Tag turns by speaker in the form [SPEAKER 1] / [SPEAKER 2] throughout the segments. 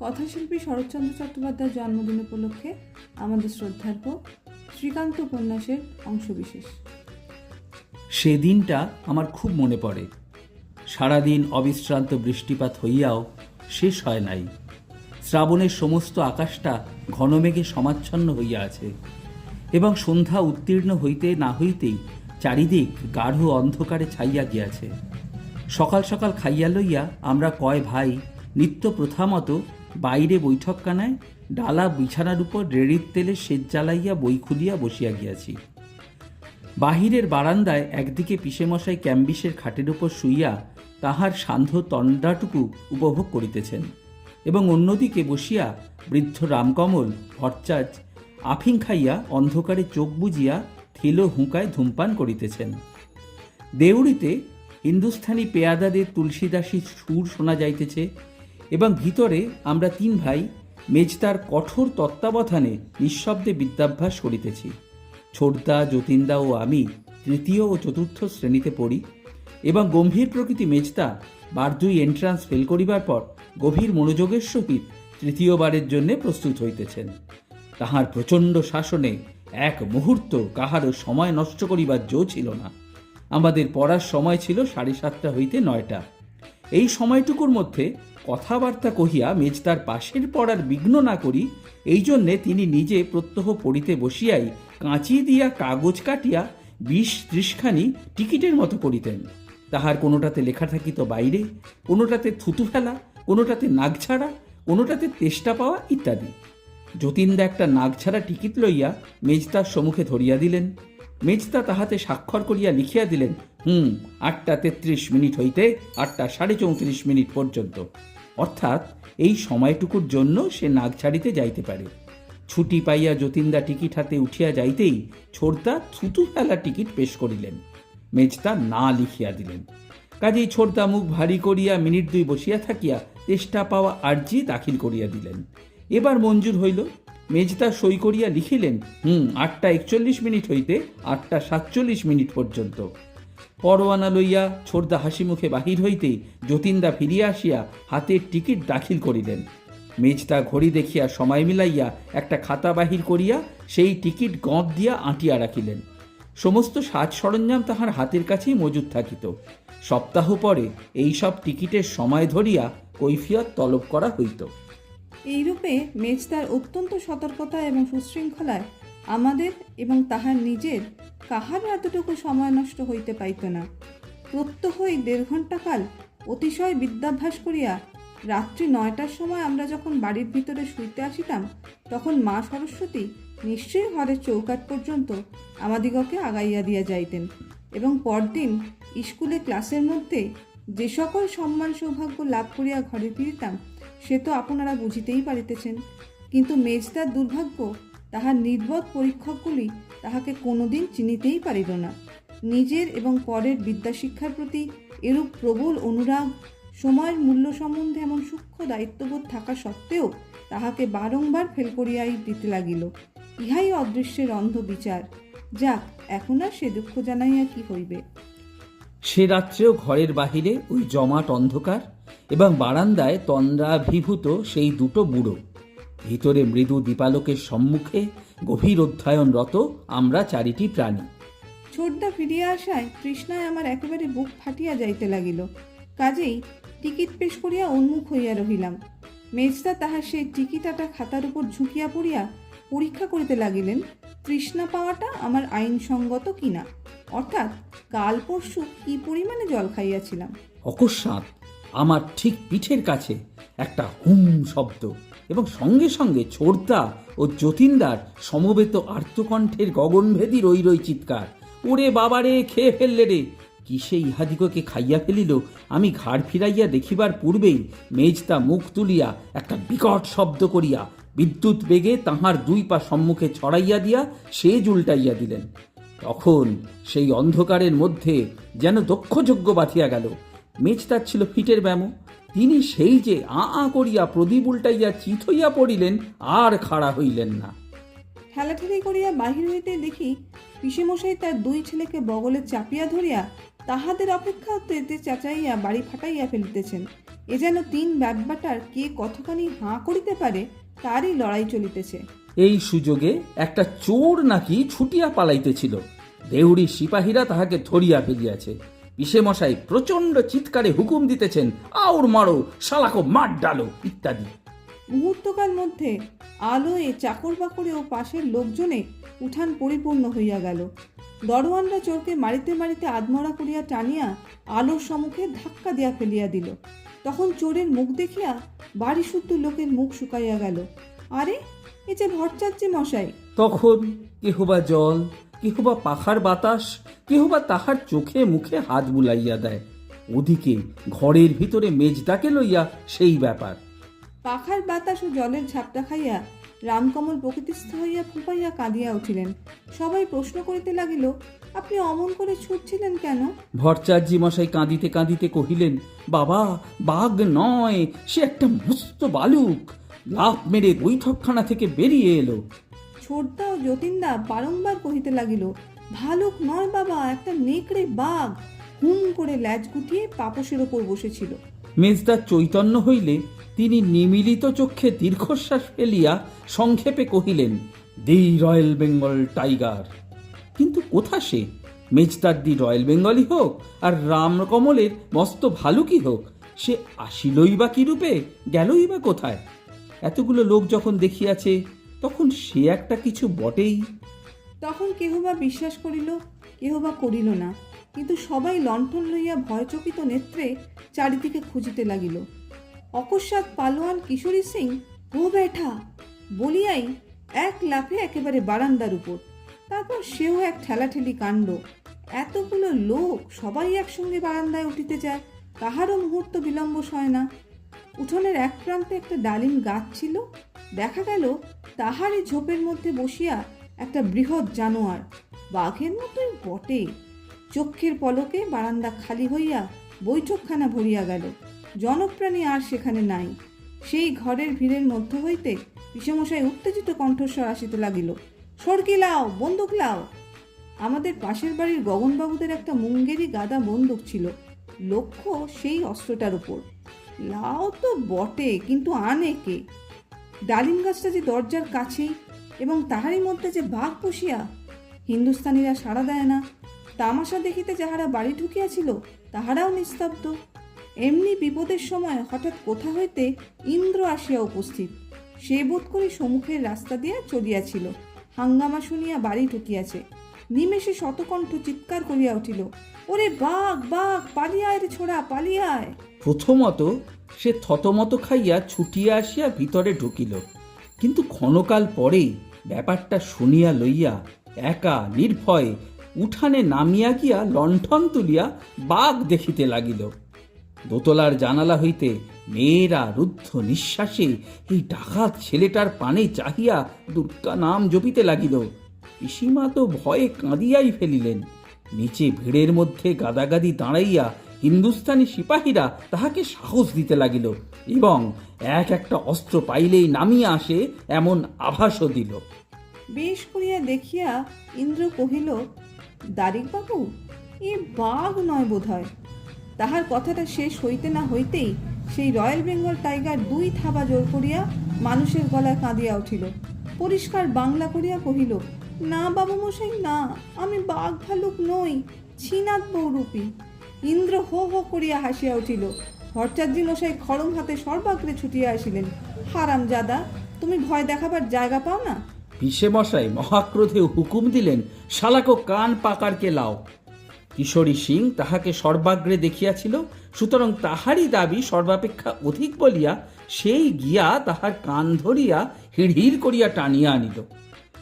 [SPEAKER 1] কথাশিল্পী শরৎচন্দ্র চট্টোপাধ্যায়ের জন্মদিন উপলক্ষে আমাদের শ্রদ্ধার্ঘ শ্রীকান্ত উপন্যাসের অংশবিশেষ।
[SPEAKER 2] সে দিনটা আমার খুব মনে পড়ে। সারাদিন অবিশ্রান্ত বৃষ্টিপাত হইয়াও শেষ হয় নাই। শ্রাবণের সমস্ত আকাশটা ঘনমেঘে সমাচ্ছন্ন হইয়া আছে এবং সন্ধ্যা উত্তীর্ণ হইতে না হইতেই চারিদিক গাঢ় অন্ধকারে ছাইয়া গিয়াছে। সকাল সকাল খাইয়া লইয়া আমরা কয় ভাই নিত্য প্রথা মতো বাইরে বৈঠকখানায় ডালা বিছানার উপর রেড়ির তেলে সেচ জ্বালাইয়া বই খুলিয়া বসিয়া গিয়াছি। বাহিরের বারান্দায় একদিকে পিসেমশাই ক্যাম্বিসের খাটের উপর শুইয়া তাহার সান্ধ্য তণ্ডাটুকু উপভোগ করিতেছেন এবং অন্যদিকে বসিয়া বৃদ্ধ রামকমল ভট্টাচ আফিং খাইয়া অন্ধকারে চোখ বুজিয়া থেলো হুঁকায় ধূমপান করিতেছেন। দেউড়িতে হিন্দুস্থানি পেয়াদাদের তুলসীদাসী সুর শোনা যাইতেছে এবং ভিতরে আমরা তিন ভাই মেজতার কঠোর তত্ত্বাবধানে নিঃশব্দে বিদ্যাভ্যাস করিতেছি। ছোটদা, যতীনদা ও আমি তৃতীয় ও চতুর্থ শ্রেণীতে পড়ি এবং গম্ভীর প্রকৃতি মেজদা বার দুই এন্ট্রান্স ফেল করিবার পর গভীর মনোযোগের সহিত তৃতীয়বারের জন্যে প্রস্তুত হইতেছেন। তাহার প্রচণ্ড শাসনে এক মুহূর্ত কাহারও সময় নষ্ট করিবার জো ছিল না। আমাদের পড়ার সময় ছিল সাড়ে সাতটা হইতে নয়টা। এই সময়টুকুর মধ্যে কথাবার্তা কহিয়া মেজদার পাশের পড়ার বিঘ্ন না করি, এই জন্যে তিনি নিজে প্রত্যহ পড়িতে বসিয়াই কাঁচি দিয়া কাগজ কাটিয়া বিশ ত্রিশখানি টিকিটের মতো করিতেন। তাহার কোনোটাতে লেখা থাকিত বাইরে, কোনোটাতে থুতু ফেলা, কোনোটাতে নাক ছাড়া, কোনোটাতে তেষ্টা পাওয়া ইত্যাদি। যতীনদা একটা নাগছাড়া টিকিট লইয়া মেজদার সম্মুখে ধরিয়া দিলেন। মেজদা তাহাতে স্বাক্ষর করিয়া লিখিয়া দিলেন, হুম, আটটা তেত্রিশ মিনিট হইতে আটটা সাড়ে চৌত্রিশ মিনিট পর্যন্ত। অর্থাৎ এই সময়টুকুর জন্য সে নাগ ছাড়িতে যাইতে পারে। ছুটি পাইয়া যতীনদা টিকিট হাতে উঠিয়া যাইতেই ছোড়দা থুতু ফেলা টিকিট পেশ করিলেন। মেজদা না লিখিয়া দিলেন। কাজেই ছোড়দা মুখ ভারী করিয়া মিনিট দুই বসিয়া থাকিয়া চেষ্টা পাওয়া আর্জি দাখিল করিয়া দিলেন। এবার মঞ্জুর হইল। মেজদা সই করিয়া লিখিলেন, হুম, আটটা একচল্লিশ মিনিট হইতে আটটা সাতচল্লিশ মিনিট পর্যন্ত। পরোয়ানা লইয়া ছোড়দা হাসি মুখে বাহির হইতেই যতীনদা ফিরিয়া আসিয়া হাতের টিকিট দাখিল করিলেন। মেজদা ঘড়ি দেখিয়া সময় মিলাইয়া একটা খাতা বাহির করিয়া সেই টিকিট গঁদ দিয়া আঁটিয়া রাখিলেন। সমস্ত সাজ সরঞ্জাম তাহার হাতের কাছেই মজুদ থাকিত। সপ্তাহ পরে এইসব টিকিটের সময় ধরিয়া কৈফিয়ত তলব করা হইত।
[SPEAKER 1] এইরূপে মেজদার অত্যন্ত সতর্কতা এবং সুশৃঙ্খলায় আমাদের এবং তাহার নিজের কাহার এতটুকু সময় নষ্ট হইতে পাইত না। প্রত্যহই দেড় ঘণ্টা কাল অতিশয় বিদ্যাভ্যাস করিয়া রাত্রি নয়টার সময় আমরা যখন বাড়ির ভিতরে শুইতে আসিতাম, তখন মা সরস্বতী নিশ্চয়ই ঘরের চৌকাট পর্যন্ত আমাদিগকে আগাইয়া দিয়া যাইতেন এবং পরদিন স্কুলে ক্লাসের মধ্যে যে সকল সম্মান সৌভাগ্য লাভ করিয়া ঘরে ফিরিতাম সে তো আপনারা বুঝিতেই পারিতেছেন। কিন্তু মেজদার দুর্ভাগ্য, তাহার নির্বোধ পরীক্ষকগুলি তাহাকে কোনোদিন চিনিতেই পারিল না। নিজের এবং পরের বিদ্যাশিক্ষার প্রতি এরূপ প্রবল অনুরাগ, সময়ের মূল্য সম্বন্ধে এমন সূক্ষ্ম দায়িত্ববোধ থাকা সত্ত্বেও তাহাকে বারংবার ফেল করিয়াই দিতে লাগিল। ইহাই অদৃশ্যের অন্ধ বিচার যাক, এখন আর সে দুঃখ জানাইয়া কি হইবে?
[SPEAKER 2] সে রাত্রেও ঘরের বাহিরে ওই জমাট অন্ধকার এবং বারান্দায় তন্দ্রাভিভূত সেই দুটো বুড়ো। ভিতরে মৃদু দীপালোকের সম্মুখে গভীর অধ্যয়নরত আমরা চারিটি প্রাণী।
[SPEAKER 1] ছোটদা ফিরিয়া আসায় তৃষ্ণায় আমার একেবারে বুক ফাটিয়া যাইতে লাগিল। কাজেই টিকিট পেশ করিয়া উন্মুখ হইয়া রহিলাম। মেজদা তাহার সেই টিকিটাটা খাতার উপর ঝুঁকিয়া পড়িয়া পরীক্ষা করিতে লাগিলেন, তৃষ্ণা পাওয়াটা আমার আইনসঙ্গত কিনা? অর্থাৎ কাল পরশু কি পরিমাণে জল খাইয়াছিলাম?
[SPEAKER 2] অকস্মাৎ আমার ঠিক পিঠের কাছে একটা হুম শব্দ এবং সঙ্গে সঙ্গে ছোড়দা ও যতীনদার সমবেত আর্তকণ্ঠের গগনভেদী রই রই চিৎকার, ওরে বাবারে, খেয়ে ফেললে রে! কিসে ইহাদিগকে খাইয়া ফেলিল, আমি ঘাড় ফিরাইয়া দেখিবার পূর্বেই মেজতা মুখ তুলিয়া একটা বিকট শব্দ করিয়া বিদ্যুৎ বেগে তাহার দুই পা সম্মুখে ছড়াইয়া দিয়া সে উল্টাইয়া দিলেন। তখন সেই অন্ধকারের মধ্যে যেন দক্ষযজ্ঞ বাঁধিয়া গেল। মেজদার ছিল ফিটের ব্যামো। তিনি সেই যে আ আ করিয়া প্রদীপ উল্টাইয়া চিত হইয়া পড়িলেন, আর খাড়া হইলেন না।
[SPEAKER 1] ঠেলাঠেলি করিয়া বাহির হইতে দেখি পিসেমশাই তার দুই ছেলেকে বগলে চাপিয়া ধরিয়া তাহাদের অপেক্ষা হইতে চেঁচাইয়া বাড়ি ফাটাইয়া ফেলিতেছেন। এ যেন তিন ব্যাব্বাটার কে কতখানি হাঁ করিতে পারে, তারই লড়াই চলিতেছে।
[SPEAKER 2] এই সুযোগে একটা চোর নাকি ছুটিয়া পালাইতেছিল। দেউড়ি সিপাহীরা তাহাকে ধরিয়া ফেলিয়াছে। মশাই প্রচণ্ড চিৎকারে হুকুম দিতেছেন, আউর মারো, শালাকো, মার ডালো, ইত্যাদি।
[SPEAKER 1] মুহূর্তকাল মধ্যে আলোয় চাকর বাকরে ও পাশের লোকজনে উঠান পরিপূর্ণ হইয়া গেল। দরোয়ানরা চোরকে মারিতে মারিতে আদমরা করিয়া টানিয়া আলোর সম্মুখে ধাক্কা দিয়া ফেলিয়া দিল। তখন চোরের মুখ দেখিয়া বাড়ি শুদ্ধ লোকের মুখ শুকাইয়া গেল। আরে এ যে ভট্টাচার্য মশাই।
[SPEAKER 2] তখন কেহবা জল কেহবা পাখার বাতাস কেহবা তাহার চোখে মুখে হাত বুলাইয়া দেয়। ওদিকে ঘরের ভিতরে মেজদাকে লইয়া সেই ব্যাপার।
[SPEAKER 1] পাখার বাতাস ও জলের ঝাপটা খাইয়া রামকমল প্রকৃতিস্থ হইয়া ফুপাইয়া কাঁদিয়া উঠিলেন। সবাই প্রশ্ন করিতে লাগিল আপনি অমন করে ছুটছিলেন কেন?
[SPEAKER 2] ভট্টাচার্য মশাই কাঁদিতে কাঁদিতে কহিলেন বাবা বাঘ নয় সে একটা মস্ত বালুক। লাফ মেরে বৈঠকখানা থেকে বেরিয়ে এলো।
[SPEAKER 1] ছোটদা ও যতীনদা বারংবার কহিতে লাগিল ভালুক নয় বাবা একটা নেকড়ে বাঘ। হুম করে ল্যাজ গুটিয়ে পাপসের ওপর বসেছিল।
[SPEAKER 2] মেজদার চৈতন্য হইলে তিনি নিমিলিত চক্ষে দীর্ঘশ্বাস ফেলিয়া সংক্ষেপে কহিলেন দি রয়্যাল বেঙ্গল টাইগার। কিন্তু কোথা সে? মেজদার দি রয়্যাল বেঙ্গলই হোক আর রামকমলের মস্ত ভালুকই হোক সে আসিলই বা কি রূপে গেলই বা কোথায়? এতগুলো লোক যখন দেখিয়াছে, তখন সে একটা কিছু বটেই।
[SPEAKER 1] তখন কেহ বা বিশ্বাস করিল কেহ বা করিল না। কিন্তু সবাই লণ্ঠন লইয়া ভয়চকিত নেত্রে চারিদিকে খুঁজিতে লাগিল। অকস্মাৎ পালোয়ান কিশোরী সিং, ও ব্যাঠা বলিয়াই এক লাফে একেবারে বারান্দার উপর। তারপর সেও এক ঠেলাঠেলি কাণ্ড। এতগুলো লোক সবাই একসঙ্গে বারান্দায় উঠিতে যায়, তাহারও মুহূর্ত বিলম্ব সয় না। উঠোনের এক প্রান্তে একটা ডালিম গাছ ছিল। দেখা গেল তাহারই ঝোপের মধ্যে বসিয়া একটা বৃহৎ জানোয়ার, বাঘের মতোই বটে। চক্ষের পলকে বারান্দা খালি হইয়া বৈঠকখানা ভরিয়া গেল। জনপ্রাণী আর সেখানে নাই। সেই ঘরের ভিড়ের মধ্য হইতে পিসমশাই উত্তেজিত কণ্ঠস্বর আসিতে লাগিল, সরকি লাও, বন্দুক লাও। আমাদের পাশের বাড়ির গগনবাবুদের একটা মুঙ্গেরি গাদা বন্দুক ছিল, লক্ষ্য সেই অস্ত্রটার উপর। লাও তো বটে, কিন্তু আনে কে? ডালিম গাছটা যে দরজার কাছেই এবং তাহারই মধ্যে যে বাঘ বসিয়া হিন্দুস্তানিরা সাড়া দেয় না। তামাশা দেখিতে যাহারা বাড়ি ঢুকিয়াছিল, তাহারাও নিস্তব্ধ। এমনি বিপদের সময় হঠাৎ কোথা হইতে ইন্দ্র আসিয়া উপস্থিত। সে বোধ করি সম্মুখের রাস্তা দিয়া চলিয়াছিল। হাঙ্গামা শুনিয়া বাড়ি ঢুকিয়াছে। নিমেষে শতকণ্ঠ চিৎকার করিয়া উঠিল, ওরে বাঘ বাঘ পালিয়ায় রে ছোড়া পালিয়ায়
[SPEAKER 2] প্রথমত সে থতমত খাইয়া ছুটিয়া আসিয়া ভিতরে ঢুকিল। কিন্তু ক্ষণকাল পরেই ব্যাপারটা শুনিয়া লইয়া একা, নির্ভয়ে উঠানে নামিয়া গিয়া লণ্ঠন তুলিয়া বাঘ দেখিতে লাগিল। দোতলার জানালা হইতে মেয়েরা রুদ্ধ নিঃশ্বাসে এই ডাকাত ছেলেটার পানে চাহিয়া দুর্গা নাম জপিতে লাগিল। পিসিমা তো ভয়ে কাঁদিয়াই ফেলিলেন। নিচে ভিড়ের মধ্যে গাদাগাদি দাঁড়াইয়া হিন্দুস্তানি সিপাহীরা তাহাকে সাহস দিতে লাগিল এবং এক একটা অস্ত্র পাইলেই নামিয়া আসে এমন আভাসও দিল।
[SPEAKER 1] বেশ করিয়া দেখিয়া ইন্দ্র কহিল দারিকবাবু এ বাঘ নয় বোধহয়। তাহার কথাটা শেষ হইতে না হইতেই সেই রয়্যাল বেঙ্গল টাইগার দুই থাবা জোর করিয়া মানুষের গলায় কাঁদিয়া উঠিল। পরিষ্কার বাংলা করিয়া কহিল না বাবু মশাই, না। আমি বাঘ ভালুক নই ছিনাত বৌরূপী ইন্দ্র হো হো করিয়া হাসিয়া উঠিল। ভট্টাচার্য মশাই খড়ম হাতে সর্বাগ্রে ছুটিয়া আসিলেন। হারাম জাদা, তুমি ভয় দেখাবার জায়গা পাও না?
[SPEAKER 2] পিসে মশাই, মহাক্রোধে হুকুম দিলেন, শালাকো কান পাকারকে লাও। কিশোরী সিং তাহাকে সর্বাগ্রে দেখিয়াছিল, সুতরাং তাহারই দাবি সর্বাপেক্ষা অধিক বলিয়া, সেই গিয়া তাহার কান ধরিয়া হিড়হিড় করিয়া টানিয়া আনিল।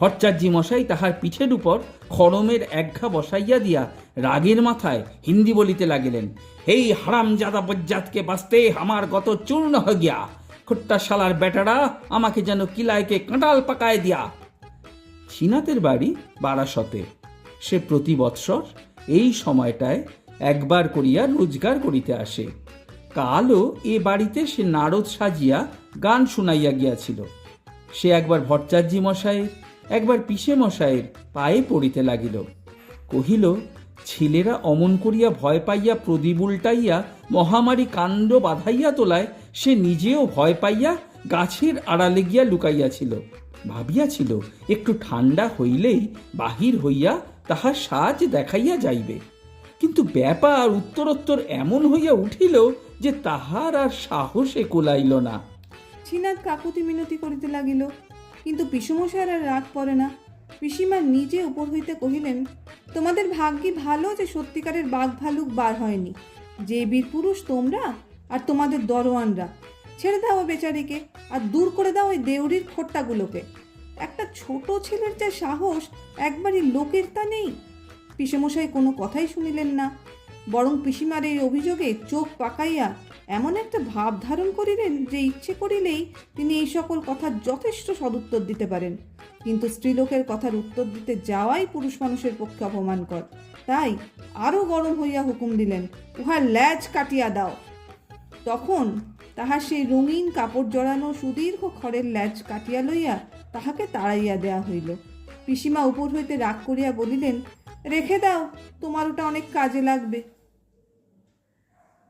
[SPEAKER 2] ভট্টাচার্য মশাই তাহার পিঠের উপর খড়মের একঘা বসাইয়া দিয়া রাগের মাথায় হিন্দি বলিতে লাগিলেন এই হারাম জাদা বজ্জাতকে বাঁচতে আমার গত চূর্ণ হয়ে গিয়া খোট্টা শালার বেটারা আমাকে যেন কিলাইকে কাঁটাল পাকায় দিয়া। শ্রীনাথের বাড়ি বারাসতে। সে প্রতি বৎসর এই সময়টায় একবার করিয়া রোজগার করিতে আসে। কালও এ বাড়িতে সে নারদ সাজিয়া গান শুনাইয়া গিয়াছিল। সে একবার ভট্টাচার্য মশাইয়ের একবার পিসে মশাইয়ের পায়ে পড়িতে লাগিল। কহিল, ছেলেরা অমন করিয়া ভয় পাইয়া প্রদীপ উল্টাইয়া মহামারী কাণ্ড বাঁধাইয়া তোলায় সে নিজেও ভয় পাইয়া গাছের আড়ালে গিয়া লুকাইয়াছিল। ভাবিয়াছিল, একটু ঠান্ডা হইলেই বাহির হইয়া তাহার সাজ দেখাইয়া যাইবে। কিন্তু ব্যাপার উত্তরোত্তর এমন হইয়া উঠিল যে তাহার আর সাহসে কোলাইল না।
[SPEAKER 1] কাকুতি মিনতি করিতে লাগিল। কিন্তু পিসুমশাইয়ের আর রাগ পড়ে না। পিসিমা নিজে উপর হইতে কহিলেন, তোমাদের ভাগ্যি ভালো যে সত্যিকারের বাঘ ভালুক বার হয়নি। যে বীর পুরুষ তোমরা আর তোমাদের দরোয়ানরা। ছেড়ে দাও বেচারিকে আর দূর করে দাও ওই দেউরির খোট্টাগুলোকে। একটা ছোট ছেলের যে সাহস, একবারই লোকের তা নেই। পিসেমশাই কোনো কথাই শুনিলেন না। বরং পিসিমার এই অভিযোগে চোখ পাকাইয়া এমন একটা ভাব ধারণ করিলেন যে ইচ্ছে করিলেই তিনি এই সকল কথার যথেষ্ট সদুত্তর দিতে পারেন। কিন্তু স্ত্রীলোকের কথার উত্তর দিতে যাওয়াই পুরুষ মানুষের পক্ষে অপমানকর। তাই আরও গরম হইয়া হুকুম দিলেন, উহার ল্যাজ কাটিয়া দাও। তখন তাহার সেই রঙিন কাপড় জড়ানো সুদীর্ঘ খড়ের ল্যাজ কাটিয়া লইয়া তাহাকে তাড়াইয়া দেয়া হইল। পিসিমা উপর হইতে রাগ করিয়া বলিলেন, রেখে দাও, তোমার ওটা অনেক কাজে লাগবে।